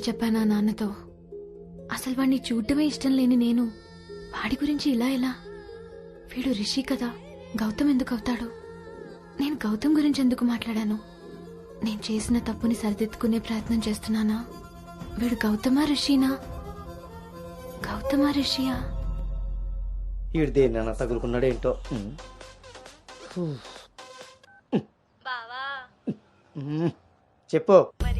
గురించి చెప్పానా నాన్నతో? అసలు వాడిని చూడటమే ఇష్టం లేని నేను. వాడి గురించి ఇలా ఎలా? వీడు రిషి కదా గౌతమ్ ఎందుకు అవుతాడు? నేను గౌతమ్ గురించి ఎందుకు మాట్లాడాను? నేను చేసిన తప్పుని సరిదిద్దుకునే ప్రయత్నం చేస్తున్నానా? వీడు గౌతమా రిషినా? గౌతమా రిషియా? దేన్నైనా తగులుకున్నాడేంటో. చెప్పు. మరి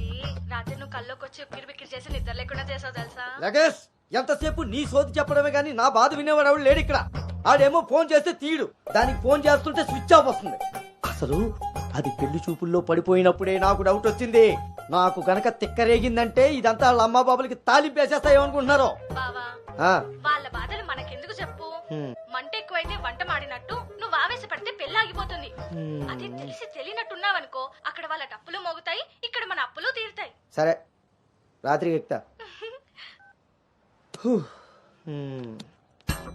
రాత్రి నువ్వు కల్లోకి వచ్చి ఉక్కిరి బిక్కిరి చేసి నిద్ర లేకుండా చేసావు తెలుసా? లగేష్ ఎంతసేపు నీ సోది చెప్పడమే కానీ నా బాధ వినేవాడు ఎవడు లేడు ఇక్కడ. ఆడేమో ఫోన్ చేస్తే తీయడు దానికి ఫోన్ చేస్తుంటే స్విచ్ ఆఫ్ వస్తుంది. అసలు అది పెళ్ళి చూపుల్లో పడిపోయినప్పుడే నాకు డౌట్ వచ్చింది. నాకు గనక తిక్కరేగిందంటే ఇదంతా వాళ్ళ అమ్మా బాబులకి తాలింపేసేస్తాయేమనుకుంటున్నారు బావా ఆ, వాళ్ళ బాధలు మనకెందుకు చెప్పు? అది తెలిసి తెలియనట్టున్నావనుకో అక్కడ వాళ్ళ డప్పులు మోగుతాయి ఇక్కడ మన అప్పులు తీరుతాయి. సరే రాత్రికి ఎక్కుతా.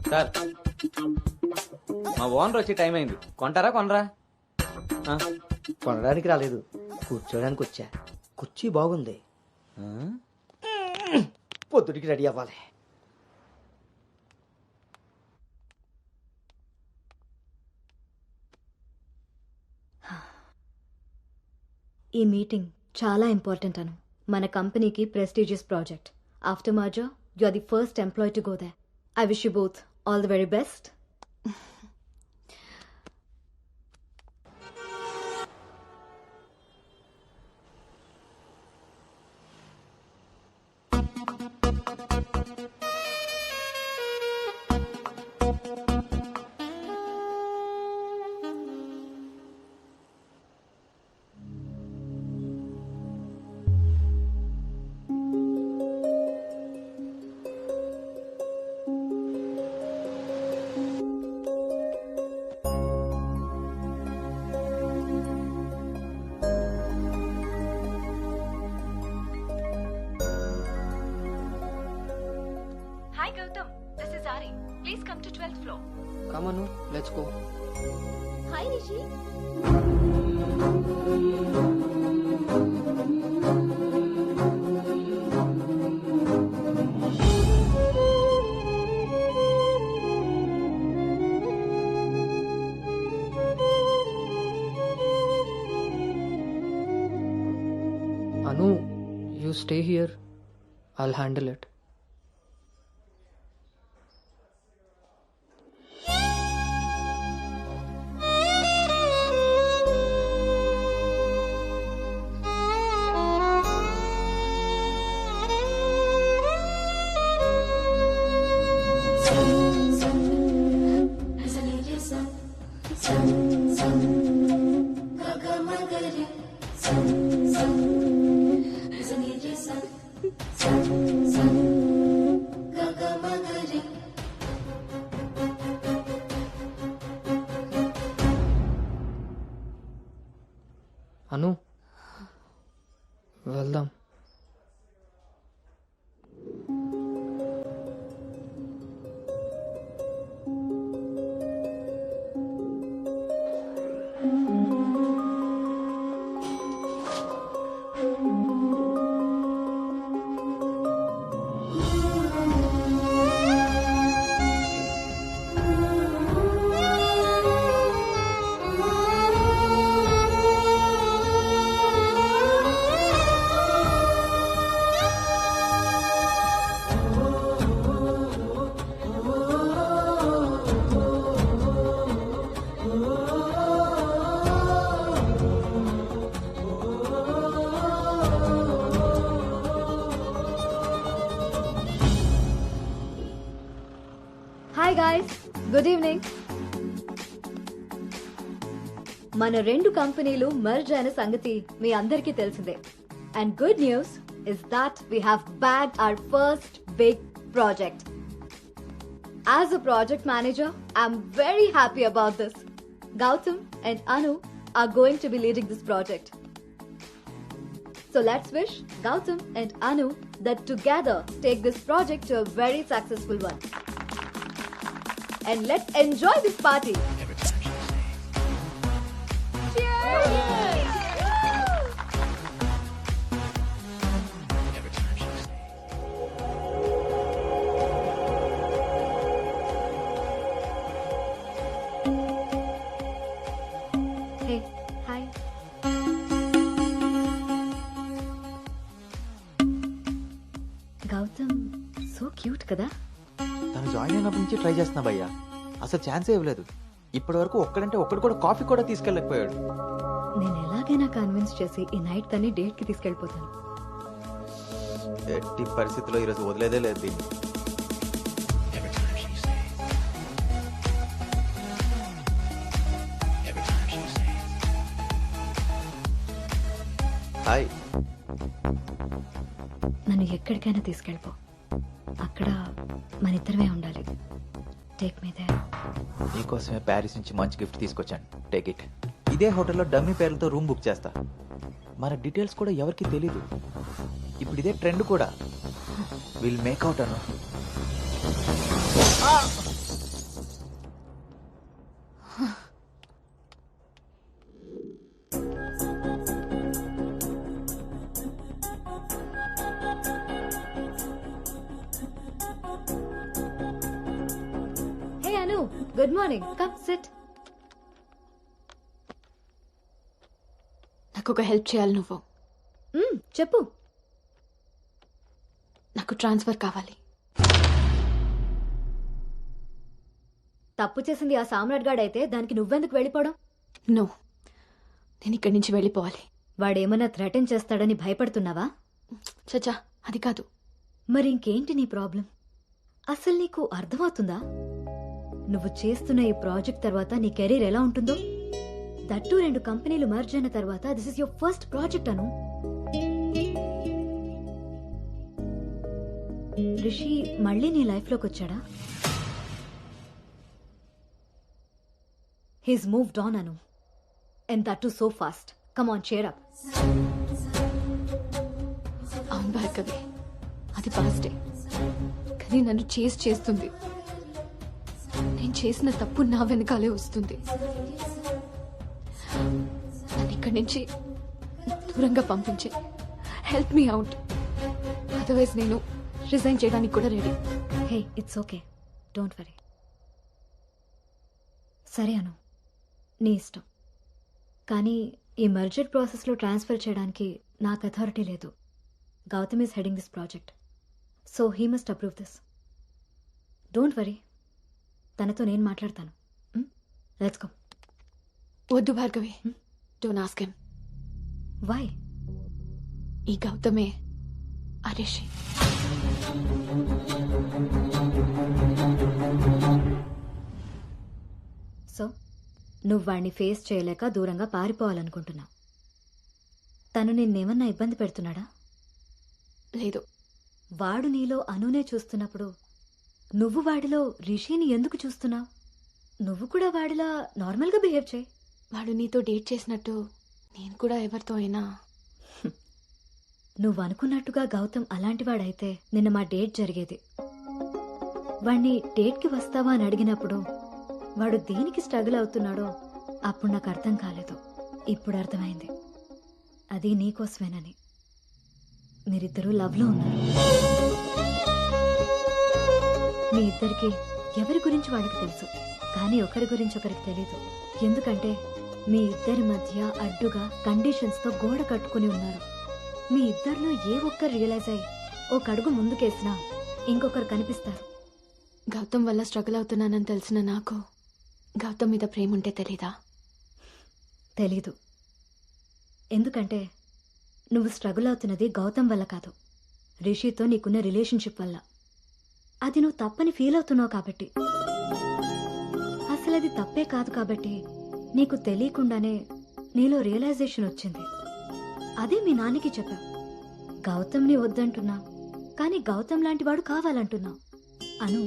సార్ మా ఓనర్ వచ్చే టైం అయింది. కొంటారా కొనరా? ఆ? కొనడానికి రాలేదు. కూర్చోడానికి వచ్చా. కుర్చీ బాగుంది. ఆ? పొద్దుటికి రెడీ అవ్వాలి. ఈ మీటింగ్ చాలా ఇంపార్టెంట్ అను. మన కంపెనీకి prestigious project. After merger you are the first employee to go they I wish you both all the very best please come to twelfth floor Come on, let's go. Hi Rishi Anu, you stay here. I'll handle it. Anu good evening మన రెండు కంపెనీలు merge అయిన సంగతి మీ అందరికీ తెలిసిందే. And good news is that we have bag our first big project as a project manager I'm very happy about this Gautam and Anu are going to be leading this project So let's wish Gautam and Anu that together take this project to a very successful one. and let's enjoy this party. Cheers! Hey, hi. Gautam, so cute, kada? Join అయినప్పటి నుంచి try చేస్తున్నా భయ్యా. అసలు ఛాన్సే ఇవ్వలేదు. ఇప్పటి వరకు ఒక్కడంటే ఒక్కడు కూడా కాఫీ కూడా తీసుకెళ్ళకపోయాడు. నేను ఎలాగైనా కన్విన్స్ చేసి ఈ నైట్ తన్ని డేట్కి తీసుకెళ్ళిపోతాను. ఎట్టి పరిస్థితిలో ఈరోజు వదిలేదే లేదు దీన్ని. హాయ్ నన్ను ఎక్కడికైనా తీసుకెళ్ళిపో. అక్కడ మన ఇద్దరమే ఉండాలి. టేక్ మీ దే నీకోసమే ప్యారిస్ నుంచి మంచి గిఫ్ట్ తీసుకొచ్చాను. టేక్ ఇట్ ఇదే హోటల్లో డమ్మీ పేర్లతో రూమ్ బుక్ చేస్తా. మన డీటెయిల్స్ కూడా ఎవరికి తెలీదు. ఇప్పుడు ఇదే ట్రెండ్ కూడా. విల్ మేక్అవుట్ అను. నాకు ఒక హెల్ప్ చేయాలి నువ్వు. చెప్పు. నాకు ట్రాన్స్ఫర్ కావాలి. తప్పు చేసింది ఆ సామ్రాట్ గాడు అయితే దానికి నువ్వెందుకు వెళ్ళిపోవడం? నో నేను ఇక్కడి నుంచి వెళ్ళిపోవాలి. వాడేమన్నా థ్రెటన్ చేస్తాడని భయపడుతున్నావా? చచ్చా అది కాదు. మరి ఇంకేంటి నీ ప్రాబ్లం? అసలు నీకు అర్థమవుతుందా? నువ్వు చేస్తున్న ఈ ప్రాజెక్ట్ తర్వాత నీ కెరీర్ ఎలా ఉంటుందో? దట్టు రెండు కంపెనీలు మర్జ్ అయిన తర్వాత this is your first project Anu. Rishi మళ్ళీ నీ లైఫ్లోకి వచ్చాడా? He's moved on Anu. And that so fast come on cheer up అవును భార్గవి అది పాస్టే కానీ నన్ను చేసి చేస్తుంది. నేను చేసిన తప్పు నా వెనకాలే వస్తుంది. నన్ను ఇక్కడి నుంచి దూరంగా పంపించే. హెల్ప్ మీ అవుట్ అదర్వైజ్ నేను రిజైన్ చేయడానికి కూడా ready hey it's okay don't worry సరే అను. నీ ఇష్టం. కానీ ఈ మర్జర్ ప్రాసెస్లో ట్రాన్స్ఫర్ చేయడానికి నాకు అథారిటీ లేదు. Gautam is heading this project so he must approve this don't worry తనతో నేను మాట్లాడతాను. Hmm? లెట్స్ గో వద్దు Bhargavi. Don't ask him why ఈ గౌతమే అరేషి. సో నువ్వు వాడిని ఫేస్ చేయలేక దూరంగా పారిపోవాలనుకుంటున్నావు. తను నిన్నేమన్నా ఇబ్బంది పెడుతున్నాడా? లేదు. వాడు నీలో అనునే చూస్తున్నప్పుడు నువ్వు వాడిలో రిషిని ఎందుకు చూస్తున్నావు? నువ్వు కూడా వాడిలా నార్మల్గా బిహేవ్ చేయి. వాడు నీతో డేట్ చేసినట్టు నేను కూడా ఎవరితో అయినా. నువ్వు అనుకున్నట్టుగా గౌతమ్ అలాంటివాడైతే నిన్న మా డేట్ జరిగేది. వాణ్ణి డేట్కి వస్తావా అని అడిగినప్పుడు వాడు దేనికి స్ట్రగుల్ అవుతున్నాడో అప్పుడు నాకు అర్థం కాలేదు. ఇప్పుడు అర్థమైంది. అది నీకోసమేనని. మీరిద్దరూ లవ్లో ఉన్నారు. మీ ఇద్దరికి ఎవరి గురించి వాడికి తెలుసు? కానీ ఒకరి గురించి ఒకరికి తెలీదు. ఎందుకంటే మీ ఇద్దరి మధ్య అడ్డుగా కండిషన్స్తో గోడ కట్టుకుని ఉన్నారు. మీ ఇద్దరిలో ఏ ఒక్కరు రియలైజ్ అయ్యి ఒక అడుగు ముందుకేసినా ఇంకొకరు కనిపిస్తారు. గౌతమ్ వల్ల స్ట్రగుల్ అవుతున్నానని తెలిసిన నాకు గౌతమ్ మీద ప్రేమ ఉంటే తెలీదా? తెలీదు. ఎందుకంటే నువ్వు స్ట్రగుల్ అవుతున్నది గౌతమ్ వల్ల కాదు. రిషితో నీకున్న రిలేషన్షిప్ వల్ల. అది నువ్వు తప్పని ఫీల్ అవుతున్నావు కాబట్టి. అసలు అది తప్పే కాదు కాబట్టి నీకు తెలియకుండానే నీలో రియలైజేషన్ వచ్చింది. అదే మీ నాన్నకి చెప్పా. గౌతమ్ని వద్దంటున్నా కానీ గౌతమ్ లాంటి వాడు కావాలంటున్నా. అను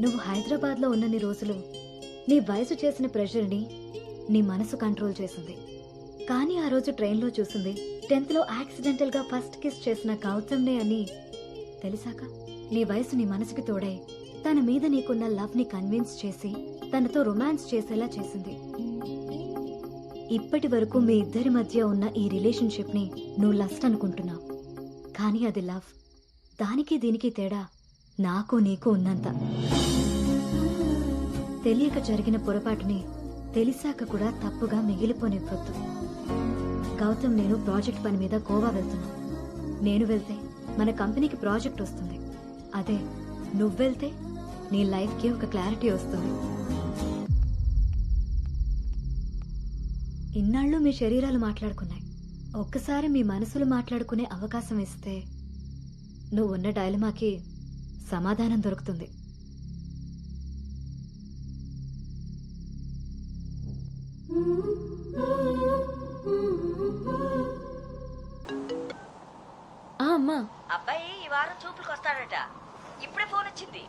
నువ్వు హైదరాబాద్లో ఉన్నన్ని రోజులు నీ వయసు చేసిన ప్రెషర్ని నీ మనసు కంట్రోల్ చేసింది. కానీ ఆ రోజు ట్రైన్లో చూసింది టెన్త్లో యాక్సిడెంటల్గా ఫస్ట్ కిస్ చేసిన గౌతమ్నే అని తెలిసాక నీ వయసు నీ మనసుకి తోడై తన మీద నీకున్న లవ్ని కన్విన్స్ చేసి తనతో రొమాన్స్ చేసేలా చేసింది. ఇప్పటి వరకు మీ ఇద్దరి మధ్య ఉన్న ఈ రిలేషన్షిప్ని నువ్వు లస్ట్ అనుకుంటున్నావు. కానీ అది లవ్. దానికి దీనికి తేడా నాకు నీకు ఉన్నంత. తెలియక జరిగిన పొరపాటుని తెలిసాక కూడా తప్పుగా మిగిలిపోనివ్వద్దు. గౌతమ్ నేను ప్రాజెక్ట్ పని మీద గోవా వెళ్తున్నా. నేను వెళ్తే మన కంపెనీకి ప్రాజెక్ట్ వస్తుంది. అదే నువ్వెళ్తే నీ లైఫ్కి ఒక క్లారిటీ వస్తుంది. ఇన్నాళ్ళు మీ శరీరాలు మాట్లాడుకున్నాయి. ఒక్కసారి మీ మనసులు మాట్లాడుకునే అవకాశం ఇస్తే నువ్వు ఉన్న డైలమాకి సమాధానం దొరుకుతుంది. ఆ అమ్మా. అబ్బాయి ఈ వారం చూపులకు వస్తాడట. ఇప్పుడే ఫోన్ వచ్చింది.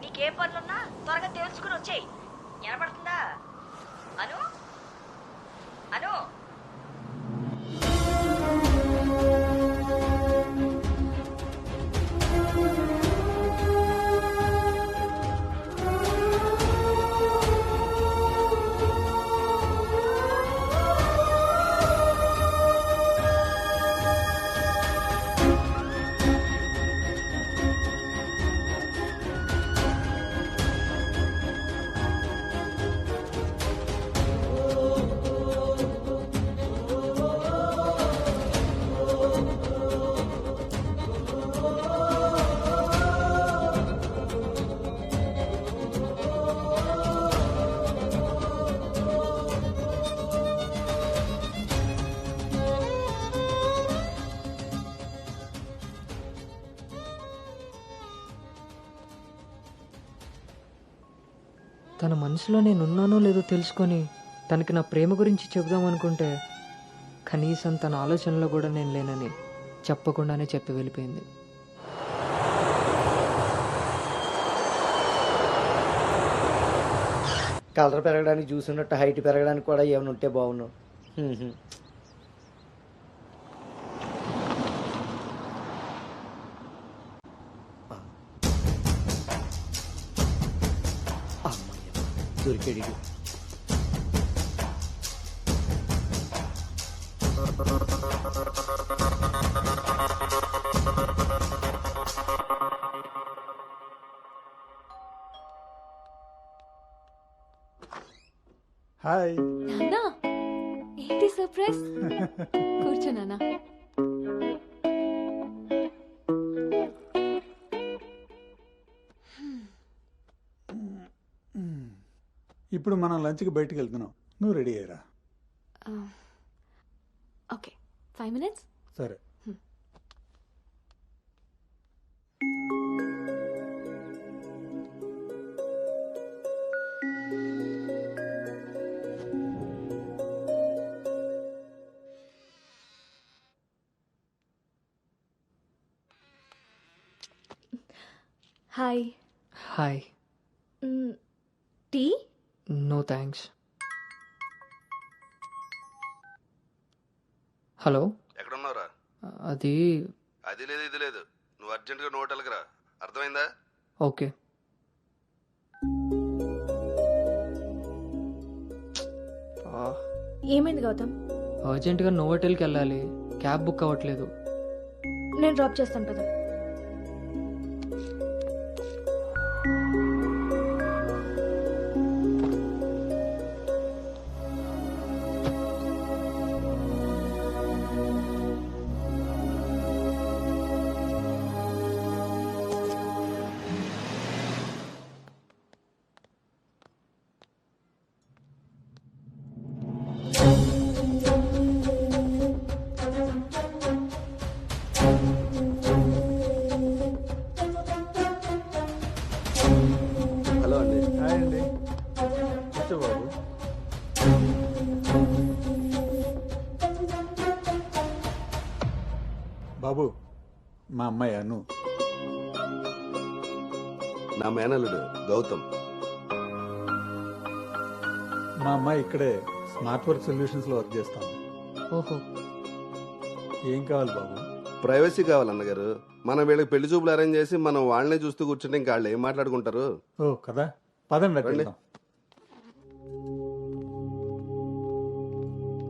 నీకేం పనులున్నా త్వరగా తెలుసుకుని వచ్చేయి. వినపడుతుందా? అను? అను తన మనసులో నేను ఉన్నానో లేదో తెలుసుకొని తనకి నా ప్రేమ గురించి చెబుదామనుకుంటే కనీసం తన ఆలోచనలో కూడా నేను లేనని చెప్పకుండానే చెప్పి వెళ్ళిపోయింది. కలర్ పెరగడానికి చూసినట్టు హైట్ పెరగడానికి కూడా ఏమైనా ఉంటే బాగున్నావు. ఈడు. హాయ్. నాన్నా ఏంటి సర్ప్రైజ్? కూర్చో నాన్న. ఇప్పుడు మనం లంచ్కి బయటికి వెళ్తున్నాం. నువ్వు రెడీ అయ్యరా? ఓకే. Five minutes? సరే. Hi hi hello. ఎక్కడున్నావురా? అది అది లేదు ఇది లేదు. నువ్వు అర్జెంటుగా నువ్వు హోటల్కి రా. అర్థమైందా? ఓకే. ఏమైంది గౌతమ్? అర్జెంటుగా నోవోటెల్కి వెళ్ళాలి. క్యాబ్ బుక్ అవ్వట్లేదు. నేను డ్రాప్ చేస్తాను కదా బాబు మా అమ్మాయి అను. నా మేనల్లుడు గౌతమ్. మా అమ్మాయి ఇక్కడే స్మార్ట్ వర్క్ సొల్యూషన్స్లో వర్క్ చేస్తాం ఓహో. ఏం కావాలి బాబు? ప్రైవసీ కావాలి అన్నగారు. మనం వీళ్ళకి పెళ్ళి చూపులు అరేంజ్ చేసి మనం వాళ్ళనే చూస్తూ కూర్చుంటే ఇంకా వాళ్ళు ఏం మాట్లాడుకుంటారు? ఓ కదా. పదండి. వెళ్దాం